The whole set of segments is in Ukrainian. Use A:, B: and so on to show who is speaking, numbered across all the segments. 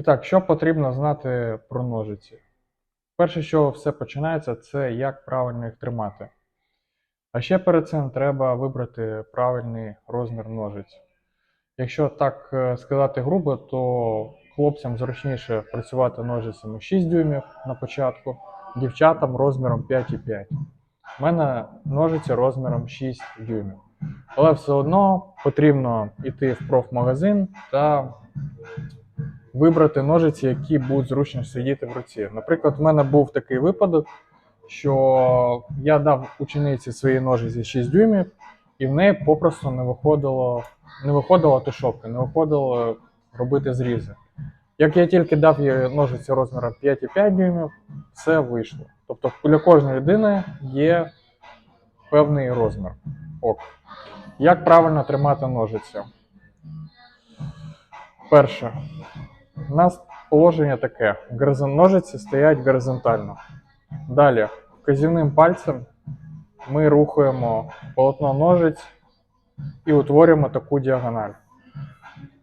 A: І так, що потрібно знати про ножиці? Перше, що все починається, це як правильно їх тримати. А ще перед цим треба вибрати правильний розмір ножиць. Якщо так е, сказати грубо, то хлопцям зручніше працювати ножицями 6 дюймів на початку, дівчатам розміром 5,5. У мене ножиці розміром 6 дюймів. Але все одно потрібно йти в профмагазин та вибрати ножиці, які будуть зручно сидіти в руці. Наприклад, в мене був такий випадок, що я дав учениці свої ножиці 6 дюймів, і в неї попросту не виходило, не виходила тушовка, не виходило робити зрізи. Як я тільки дав їй ножиці розміром 5,5 дюймів, все вийшло. Тобто для кожної людини є певний розмір. Ок. Як правильно тримати ножиці? Перше. У нас положення таке: ножиці стоять горизонтально. Далі, вказівним пальцем ми рухаємо полотно ножиць і утворюємо таку діагональ.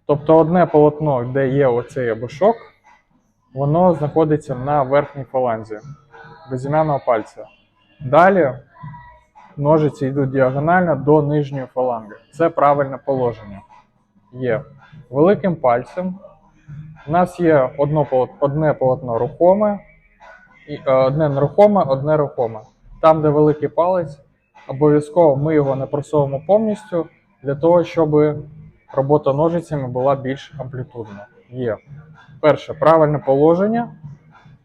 A: Тобто одне полотно, де є оцей обушок, воно знаходиться на верхній фаланзі безім'яного пальця. Далі ножиці йдуть діагонально до нижньої фаланги. Це правильне положення. Є великим пальцем. У нас є одно, одне полотно рухоме, е, одне нерухоме, одне рухоме. Там, де великий палець, обов'язково ми його не просовуємо повністю для того, щоб робота ножицями була більш амплітудна. Є перше правильне положення.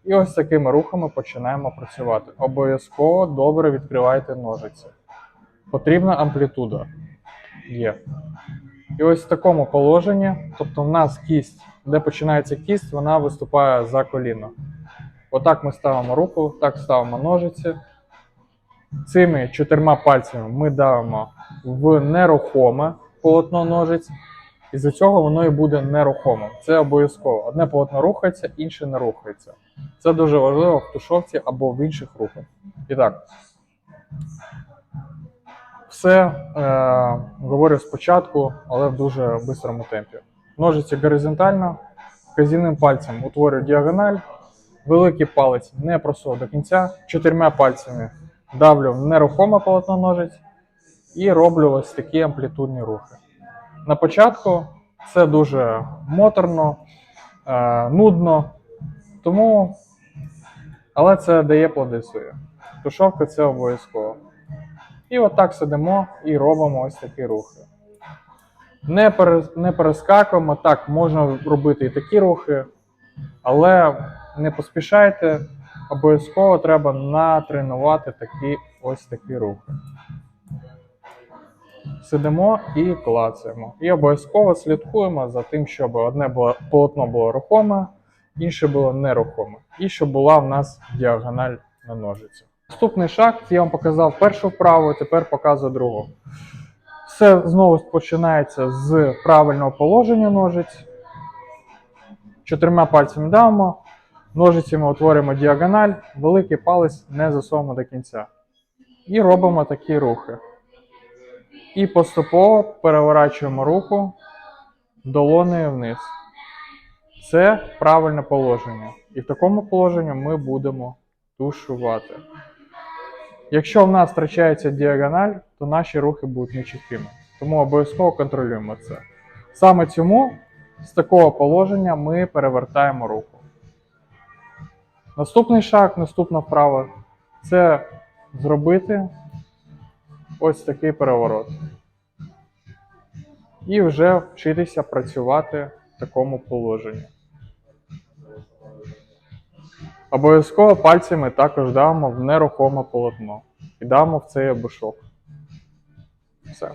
A: І ось такими рухами починаємо працювати. Обов'язково добре відкривайте ножиці. Потрібна амплітуда. Є. І ось в такому положенні, тобто в нас кість, де починається кість, вона виступає за коліно. Отак ми ставимо руку, так ставимо ножиці. Цими чотирма пальцями ми давимо в нерухоме полотно ножиць, і з цього воно і буде нерухомим. Це обов'язково. Одне полотно рухається, інше не рухається. Це дуже важливо в тушовці або в інших рухах. І так. Все е, говорю спочатку, але в дуже швидкому темпі. Ножиці горизонтально, вказівним пальцем утворюю діагональ, великий палець не просовую до кінця, чотирма пальцями давлю нерухоме полотно ножиць і роблю ось такі амплітудні рухи. На початку це дуже моторно, е, нудно, тому, але це дає плоди свої. Тушовка це обов'язково. І отак сидимо і робимо ось такі рухи. Не, пере, не перескакуємо, так, можна робити і такі рухи, але не поспішайте, обов'язково треба натренувати такі ось такі рухи. Сидимо і клацаємо. І обов'язково слідкуємо за тим, щоб одне було, полотно було рухоме, інше було нерухоме. І щоб була в нас діагональ на ножиці. Наступний шаг я вам показав першу вправу, тепер показую другу. Все знову починається з правильного положення ножиць. Чотирма пальцями давимо, ножицями утворюємо діагональ, великий палець не засовуємо до кінця. І робимо такі рухи. І поступово переворачуємо руку долонею вниз. Це правильне положення. І в такому положенні ми будемо тушувати. Якщо в нас втрачається діагональ, то наші рухи будуть нечіткими. Тому обов'язково контролюємо це. Саме цьому з такого положення ми перевертаємо руку. Наступний шаг, наступна вправа це зробити ось такий переворот. І вже вчитися працювати в такому положенні. Обов'язково пальцями також дамо в нерухоме полотно і дамо в цей обушок. Все.